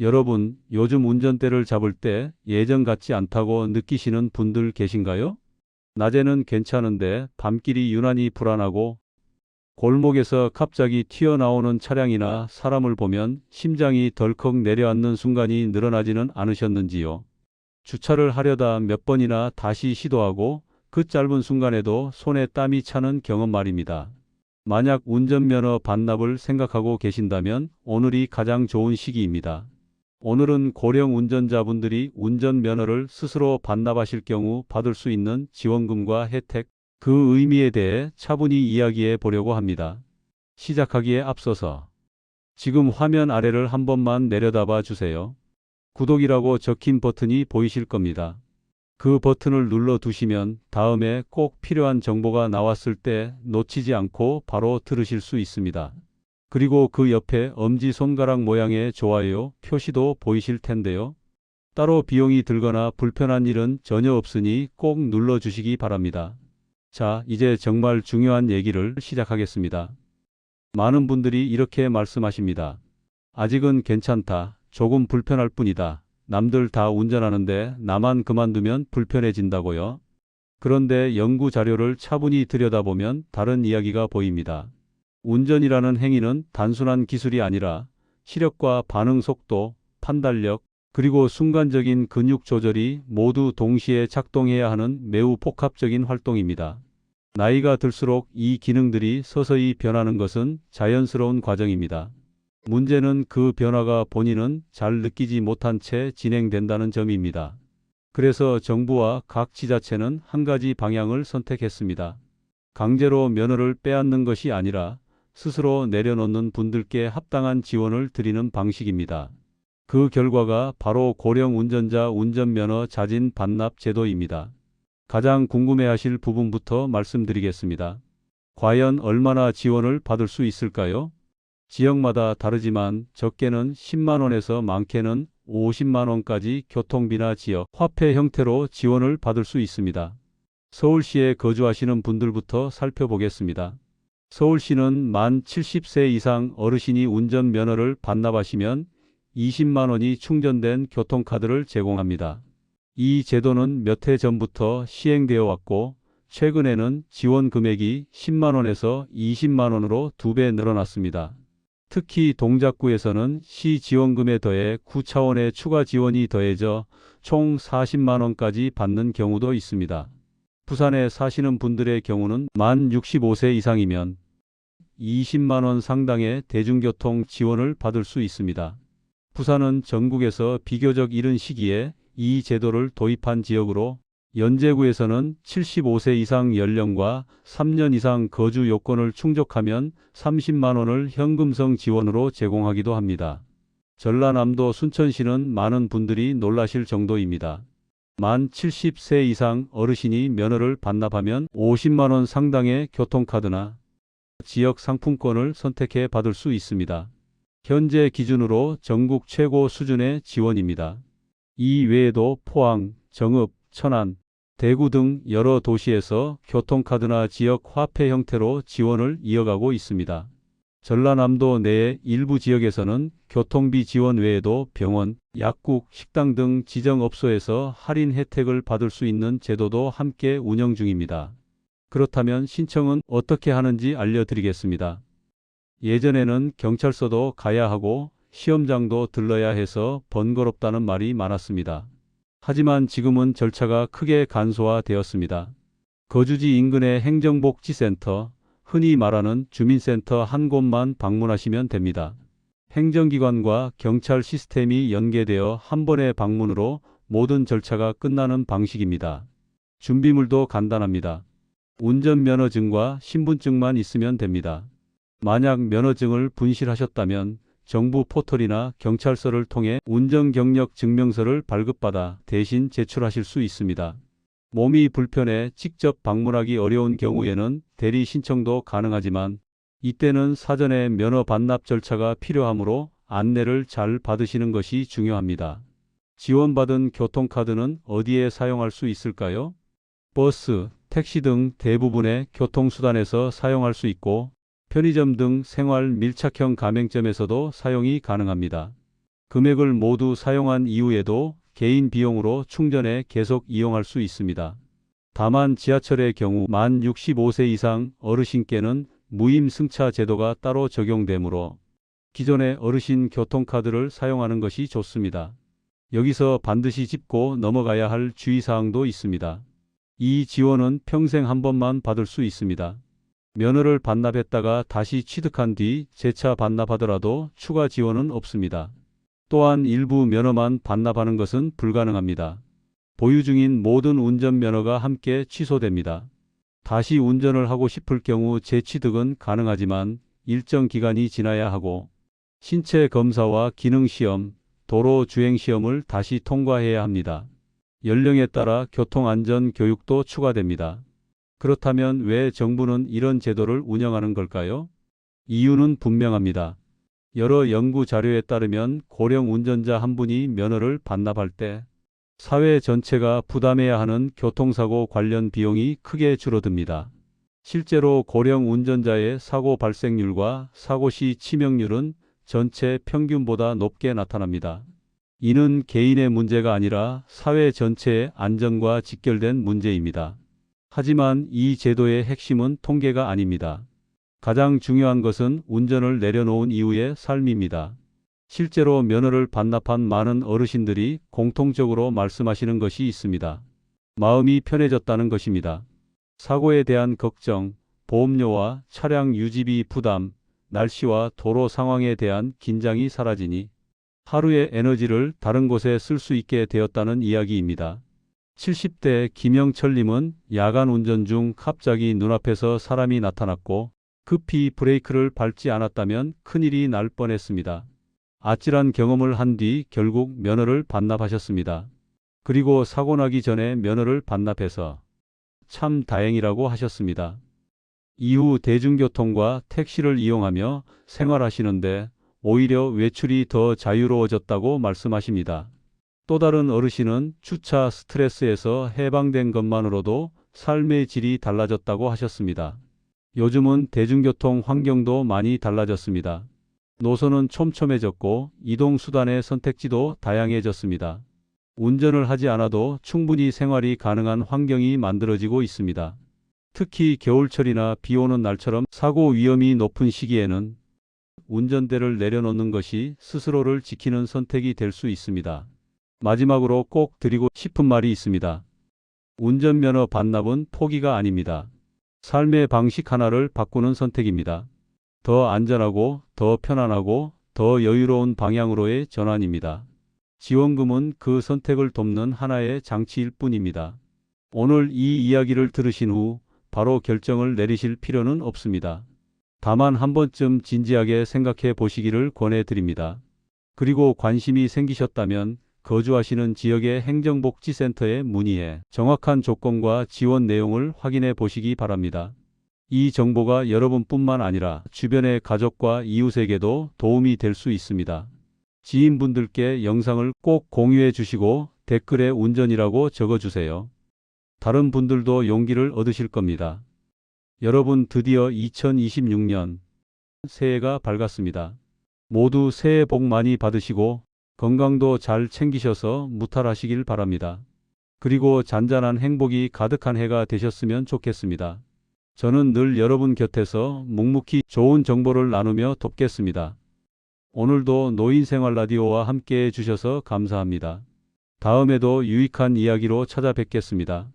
여러분, 요즘 운전대를 잡을 때 예전 같지 않다고 느끼시는 분들 계신가요? 낮에는 괜찮은데 밤길이 유난히 불안하고 골목에서 갑자기 튀어나오는 차량이나 사람을 보면 심장이 덜컥 내려앉는 순간이 늘어나지는 않으셨는지요? 주차를 하려다 몇 번이나 다시 시도하고 그 짧은 순간에도 손에 땀이 차는 경험 말입니다. 만약 운전면허 반납을 생각하고 계신다면 오늘이 가장 좋은 시기입니다. 오늘은 고령 운전자분들이 운전면허를 스스로 반납하실 경우 받을 수 있는 지원금과 혜택, 그 의미에 대해 차분히 이야기해 보려고 합니다. 시작하기에 앞서서 지금 화면 아래를 한 번만 내려다봐 주세요. 구독이라고 적힌 버튼이 보이실 겁니다. 그 버튼을 눌러 두시면 다음에 꼭 필요한 정보가 나왔을 때 놓치지 않고 바로 들으실 수 있습니다. 그리고 그 옆에 엄지손가락 모양의 좋아요 표시도 보이실 텐데요. 따로 비용이 들거나 불편한 일은 전혀 없으니 꼭 눌러주시기 바랍니다. 자, 이제 정말 중요한 얘기를 시작하겠습니다. 많은 분들이 이렇게 말씀하십니다. 아직은 괜찮다. 조금 불편할 뿐이다. 남들 다 운전하는데 나만 그만두면 불편해진다고요. 그런데 연구 자료를 차분히 들여다보면 다른 이야기가 보입니다. 운전이라는 행위는 단순한 기술이 아니라 시력과 반응 속도, 판단력, 그리고 순간적인 근육 조절이 모두 동시에 작동해야 하는 매우 복합적인 활동입니다. 나이가 들수록 이 기능들이 서서히 변하는 것은 자연스러운 과정입니다. 문제는 그 변화가 본인은 잘 느끼지 못한 채 진행된다는 점입니다. 그래서 정부와 각 지자체는 한 가지 방향을 선택했습니다. 강제로 면허를 빼앗는 것이 아니라 스스로 내려놓는 분들께 합당한 지원을 드리는 방식입니다. 그 결과가 바로 고령 운전자 운전면허 자진 반납 제도입니다. 가장 궁금해하실 부분부터 말씀드리겠습니다. 과연 얼마나 지원을 받을 수 있을까요? 지역마다 다르지만 적게는 10만 원에서 많게는 50만 원까지 교통비나 지역 화폐 형태로 지원을 받을 수 있습니다. 서울시에 거주하시는 분들부터 살펴보겠습니다. 서울시는 만 70세 이상 어르신이 운전면허를 반납하시면 20만 원이 충전된 교통카드를 제공합니다. 이 제도는 몇 해 전부터 시행되어 왔고 최근에는 지원 금액이 10만 원에서 20만 원으로 두 배 늘어났습니다. 특히 동작구에서는 시 지원금에 더해 구 차원의 추가 지원이 더해져 총 40만 원까지 받는 경우도 있습니다. 부산에 사시는 분들의 경우는 만 65세 이상이면 20만 원 상당의 대중교통 지원을 받을 수 있습니다. 부산은 전국에서 비교적 이른 시기에 이 제도를 도입한 지역으로 연제구에서는 75세 이상 연령과 3년 이상 거주 요건을 충족하면 30만 원을 현금성 지원으로 제공하기도 합니다. 전라남도 순천시는 많은 분들이 놀라실 정도입니다. 만 70세 이상 어르신이 면허를 반납하면 50만 원 상당의 교통카드나 지역 상품권을 선택해 받을 수 있습니다. 현재 기준으로 전국 최고 수준의 지원입니다. 이 외에도 포항, 정읍, 천안, 대구 등 여러 도시에서 교통카드나 지역 화폐 형태로 지원을 이어가고 있습니다. 전라남도 내의 일부 지역에서는 교통비 지원 외에도 병원, 약국, 식당 등 지정업소에서 할인 혜택을 받을 수 있는 제도도 함께 운영 중입니다. 그렇다면 신청은 어떻게 하는지 알려드리겠습니다. 예전에는 경찰서도 가야 하고 시험장도 들러야 해서 번거롭다는 말이 많았습니다. 하지만 지금은 절차가 크게 간소화되었습니다. 거주지 인근의 행정복지센터, 흔히 말하는 주민센터 한 곳만 방문하시면 됩니다. 행정기관과 경찰 시스템이 연계되어 한 번의 방문으로 모든 절차가 끝나는 방식입니다. 준비물도 간단합니다. 운전면허증과 신분증만 있으면 됩니다. 만약 면허증을 분실하셨다면 정부 포털이나 경찰서를 통해 운전 경력 증명서를 발급받아 대신 제출하실 수 있습니다. 몸이 불편해 직접 방문하기 어려운 경우에는 대리 신청도 가능하지만 이때는 사전에 면허 반납 절차가 필요하므로 안내를 잘 받으시는 것이 중요합니다. 지원받은 교통카드는 어디에 사용할 수 있을까요? 버스, 택시 등 대부분의 교통수단에서 사용할 수 있고 편의점 등 생활 밀착형 가맹점에서도 사용이 가능합니다. 금액을 모두 사용한 이후에도 개인 비용으로 충전해 계속 이용할 수 있습니다. 다만 지하철의 경우 만 65세 이상 어르신께는 무임 승차 제도가 따로 적용되므로 기존의 어르신 교통카드를 사용하는 것이 좋습니다. 여기서 반드시 짚고 넘어가야 할 주의사항도 있습니다. 이 지원은 평생 한 번만 받을 수 있습니다. 면허를 반납했다가 다시 취득한 뒤 재차 반납하더라도 추가 지원은 없습니다. 또한 일부 면허만 반납하는 것은 불가능합니다. 보유 중인 모든 운전면허가 함께 취소됩니다. 다시 운전을 하고 싶을 경우 재취득은 가능하지만 일정 기간이 지나야 하고 신체 검사와 기능 시험, 도로 주행 시험을 다시 통과해야 합니다. 연령에 따라 교통안전 교육도 추가됩니다. 그렇다면 왜 정부는 이런 제도를 운영하는 걸까요? 이유는 분명합니다. 여러 연구 자료에 따르면 고령 운전자 한 분이 면허를 반납할 때 사회 전체가 부담해야 하는 교통사고 관련 비용이 크게 줄어듭니다. 실제로 고령 운전자의 사고 발생률과 사고 시 치명률은 전체 평균보다 높게 나타납니다. 이는 개인의 문제가 아니라 사회 전체의 안전과 직결된 문제입니다. 하지만 이 제도의 핵심은 통계가 아닙니다. 가장 중요한 것은 운전을 내려놓은 이후의 삶입니다. 실제로 면허를 반납한 많은 어르신들이 공통적으로 말씀하시는 것이 있습니다. 마음이 편해졌다는 것입니다. 사고에 대한 걱정, 보험료와 차량 유지비 부담, 날씨와 도로 상황에 대한 긴장이 사라지니 하루의 에너지를 다른 곳에 쓸 수 있게 되었다는 이야기입니다. 70대 김영철님은 야간 운전 중 갑자기 눈앞에서 사람이 나타났고 급히 브레이크를 밟지 않았다면 큰일이 날 뻔했습니다. 아찔한 경험을 한 뒤 결국 면허를 반납하셨습니다. 그리고 사고 나기 전에 면허를 반납해서 참 다행이라고 하셨습니다. 이후 대중교통과 택시를 이용하며 생활하시는데 오히려 외출이 더 자유로워졌다고 말씀하십니다. 또 다른 어르신은 주차 스트레스에서 해방된 것만으로도 삶의 질이 달라졌다고 하셨습니다. 요즘은 대중교통 환경도 많이 달라졌습니다. 노선은 촘촘해졌고 이동수단의 선택지도 다양해졌습니다. 운전을 하지 않아도 충분히 생활이 가능한 환경이 만들어지고 있습니다. 특히 겨울철이나 비 오는 날처럼 사고 위험이 높은 시기에는 운전대를 내려놓는 것이 스스로를 지키는 선택이 될 수 있습니다. 마지막으로 꼭 드리고 싶은 말이 있습니다. 운전면허 반납은 포기가 아닙니다. 삶의 방식 하나를 바꾸는 선택입니다. 더 안전하고 더 편안하고 더 여유로운 방향으로의 전환입니다. 지원금은 그 선택을 돕는 하나의 장치일 뿐입니다. 오늘 이 이야기를 들으신 후 바로 결정을 내리실 필요는 없습니다. 다만 한 번쯤 진지하게 생각해 보시기를 권해 드립니다. 그리고 관심이 생기셨다면 거주하시는 지역의 행정복지센터에 문의해 정확한 조건과 지원 내용을 확인해 보시기 바랍니다. 이 정보가 여러분뿐만 아니라 주변의 가족과 이웃에게도 도움이 될 수 있습니다. 지인분들께 영상을 꼭 공유해 주시고 댓글에 운전이라고 적어주세요. 다른 분들도 용기를 얻으실 겁니다. 여러분 드디어 2026년 새해가 밝았습니다. 모두 새해 복 많이 받으시고 건강도 잘 챙기셔서 무탈하시길 바랍니다. 그리고 잔잔한 행복이 가득한 해가 되셨으면 좋겠습니다. 저는 늘 여러분 곁에서 묵묵히 좋은 정보를 나누며 돕겠습니다. 오늘도 노인생활 라디오와 함께 해주셔서 감사합니다. 다음에도 유익한 이야기로 찾아뵙겠습니다.